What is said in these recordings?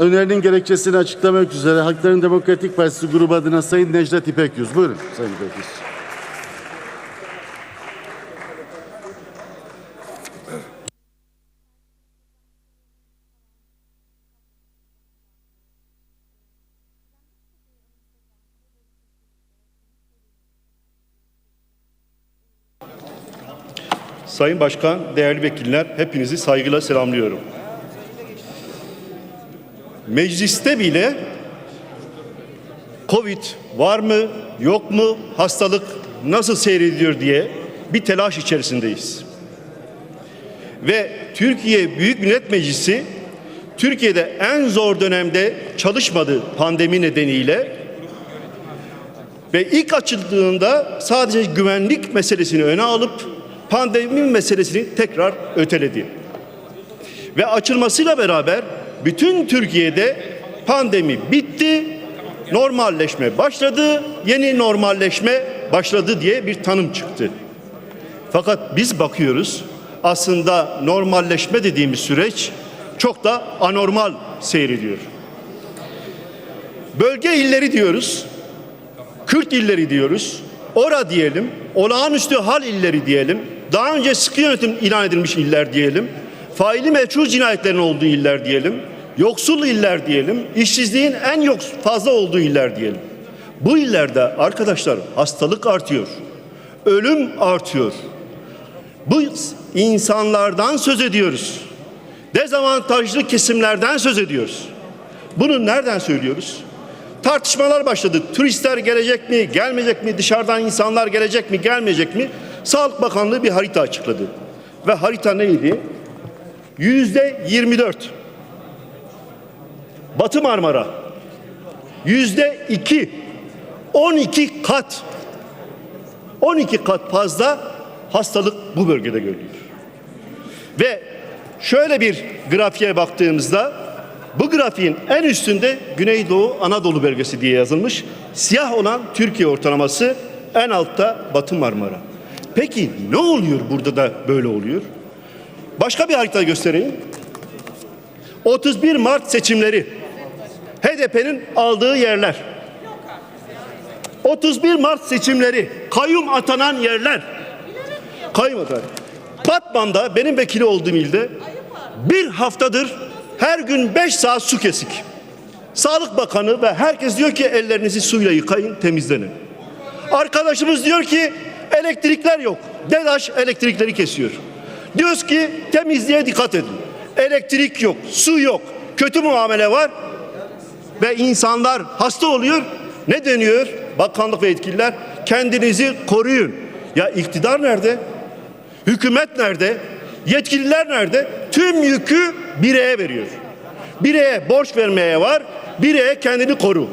Önerinin gerekçesini açıklamak üzere Halkların Demokratik Partisi grubu adına Sayın Necdet İpek Yüz. Buyurun Sayın İpek Yüz. Sayın Başkan, değerli vekiller, hepinizi saygıyla selamlıyorum. Mecliste bile Covid var mı, yok mu, hastalık nasıl seyrediyor diye bir telaş içerisindeyiz. Ve Türkiye Büyük Millet Meclisi Türkiye'de en zor dönemde çalışmadı pandemi nedeniyle ve ilk açıldığında sadece güvenlik meselesini öne alıp pandemi meselesini tekrar öteledi. Ve açılmasıyla beraber bütün Türkiye'de pandemi bitti, normalleşme başladı, yeni normalleşme başladı diye bir tanım çıktı. Fakat biz bakıyoruz aslında normalleşme dediğimiz süreç çok da anormal seyrediyor. Bölge illeri diyoruz. Kürt illeri diyoruz. Ora diyelim, olağanüstü hal illeri diyelim, daha önce sıkı yönetim ilan edilmiş iller diyelim, faili meçhul cinayetlerin olduğu iller diyelim, yoksul iller diyelim, işsizliğin en yok fazla olduğu iller diyelim. Bu illerde arkadaşlar hastalık artıyor, ölüm artıyor. Bu insanlardan söz ediyoruz. Dezavantajlı kesimlerden söz ediyoruz. Bunu nereden söylüyoruz? Tartışmalar başladı. Turistler gelecek mi, gelmeyecek mi? Dışarıdan insanlar gelecek mi, gelmeyecek mi? Sağlık Bakanlığı bir harita açıkladı. Ve harita neydi? Yüzde 24. Batı Marmara. Yüzde 2. 12 kat. 12 kat fazla hastalık bu bölgede görülüyor. Ve şöyle bir grafiğe baktığımızda bu grafiğin en üstünde Güneydoğu Anadolu bölgesi diye yazılmış. Siyah olan Türkiye ortalaması, en altta Batı Marmara. Peki ne oluyor burada da böyle oluyor? Başka bir harita göstereyim. 31 Mart seçimleri. HDP'nin aldığı yerler. 31 Mart seçimleri. Kayyum atanan yerler. Kayyum atanan. Batman'da benim vekili olduğum ilde bir haftadır her gün 5 saat su kesik. Sağlık Bakanı ve herkes diyor ki ellerinizi suyla yıkayın, temizlenin. Arkadaşımız diyor ki elektrikler yok. DEDAŞ elektrikleri kesiyor. Diyoruz ki temizliğe dikkat edin. Elektrik yok, su yok, kötü muamele var ve insanlar hasta oluyor. Ne deniyor? Bakanlık ve yetkililer kendinizi koruyun. Ya iktidar nerede? Hükümet nerede? Yetkililer nerede? Tüm yükü bireye veriyor. Bireye borç vermeye var, bireye kendini koru.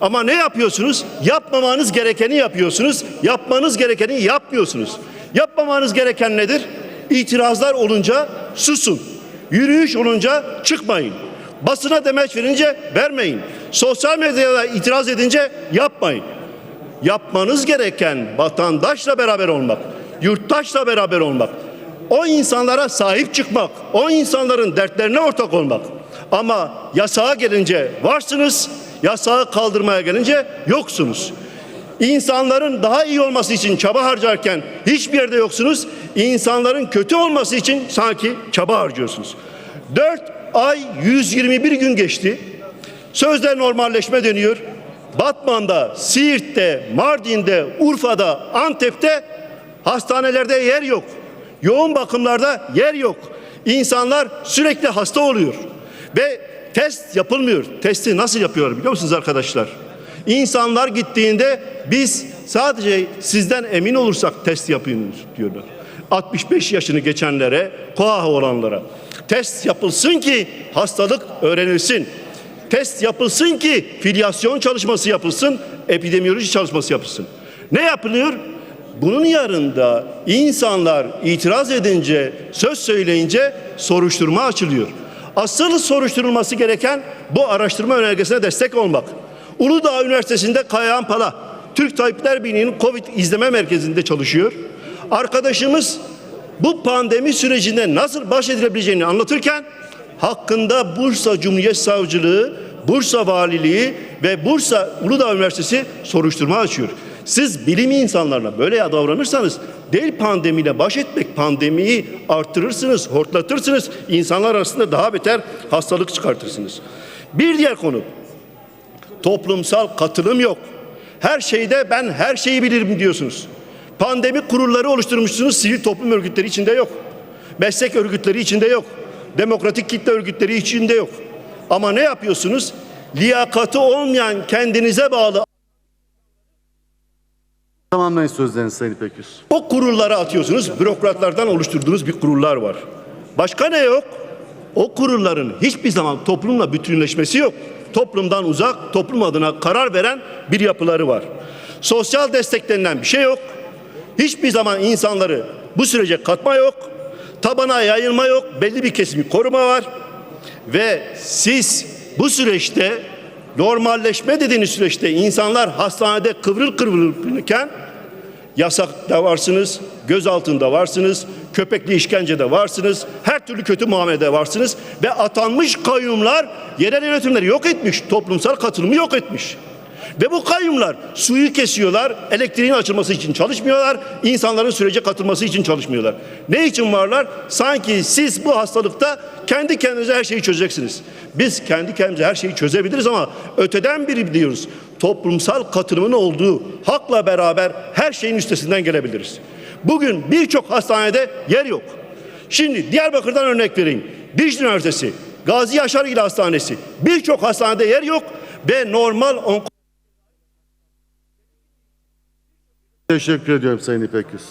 Ama ne yapıyorsunuz? Yapmamanız gerekeni yapıyorsunuz. Yapmanız gerekeni yapmıyorsunuz. Yapmamanız gereken nedir? İtirazlar olunca susun. Yürüyüş olunca çıkmayın. Basına demeç verince vermeyin. Sosyal medyada itiraz edince yapmayın. Yapmanız gereken vatandaşla beraber olmak, yurttaşla beraber olmak. O insanlara sahip çıkmak, o insanların dertlerine ortak olmak. Ama yasağa gelince varsınız, yasağı kaldırmaya gelince yoksunuz. İnsanların daha iyi olması için çaba harcarken hiçbir yerde yoksunuz. İnsanların kötü olması için sanki çaba harcıyorsunuz. 4 ay 121 gün geçti. Sözde normalleşme deniyor. Batman'da, Siirt'te, Mardin'de, Urfa'da, Antep'te hastanelerde yer yok. Yoğun bakımlarda yer yok. İnsanlar sürekli hasta oluyor. Ve test yapılmıyor. Testi nasıl yapıyor biliyor musunuz arkadaşlar? İnsanlar gittiğinde biz sadece sizden emin olursak test yapıyoruz diyorlar. 65 yaşını geçenlere, koah olanlara. Test yapılsın ki hastalık öğrenilsin. Test yapılsın ki filyasyon çalışması yapılsın, epidemiyoloji çalışması yapılsın. Ne yapılıyor? Bunun yanında insanlar itiraz edince, söz söyleyince soruşturma açılıyor. Asıl soruşturulması gereken bu araştırma önergesine destek olmak. Uludağ Üniversitesi'nde Kayahan Pala, Türk Tabipler Birliği'nin Covid izleme merkezinde çalışıyor. Arkadaşımız bu pandemi sürecinde nasıl baş edilebileceğini anlatırken hakkında Bursa Cumhuriyet Savcılığı, Bursa Valiliği ve Bursa Uludağ Üniversitesi soruşturma açıyor. Siz bilim insanlarına böyle davranırsanız değil pandemiyle baş etmek, pandemiyi arttırırsınız, hortlatırsınız. insanlar arasında daha beter hastalık çıkartırsınız. Bir diğer konu, toplumsal katılım yok. Her şeyde ben her şeyi bilirim diyorsunuz. Pandemi kurulları oluşturmuşsunuz, sivil toplum örgütleri içinde yok. Meslek örgütleri içinde yok. Demokratik kitle örgütleri içinde yok. Ama ne yapıyorsunuz? Liyakatı olmayan kendinize bağlı Tamamlayın sözlerinizi Sayın İpek Yüz. o kurullara atıyorsunuz. Bürokratlardan oluşturduğunuz bir kurullar var. Başka ne yok? O kurulların hiçbir zaman toplumla bütünleşmesi yok. Toplumdan uzak, toplum adına karar veren bir yapıları var. Sosyal destek denilen bir şey yok. Hiçbir zaman insanları bu sürece katma yok. Tabana yayılma yok. Belli bir kesimi koruma var. Ve siz bu süreçte normalleşme dediğiniz süreçte insanlar hastanede kıvrıl kıvrılırken Yasakta varsınız, gözaltında varsınız, köpekli işkencede varsınız, her türlü kötü muamelede varsınız ve atanmış kayyumlar yerel yönetimleri yok etmiş, toplumsal katılımı yok etmiş. Ve bu kayyumlar suyu kesiyorlar, elektriğin açılması için çalışmıyorlar, insanların sürece katılması için çalışmıyorlar. Ne için varlar? Sanki siz bu hastalıkta kendi kendinize her şeyi çözeceksiniz. Biz kendi kendimize her şeyi çözebiliriz ama öteden biri biliyoruz. Toplumsal katılımın olduğu hakla beraber her şeyin üstesinden gelebiliriz. Bugün birçok hastanede yer yok. Şimdi Diyarbakır'dan örnek vereyim. Dicle Üniversitesi, Gazi Yaşargil Hastanesi birçok hastanede yer yok ve normal onko Teşekkür ediyorum Sayın İpek Yüz.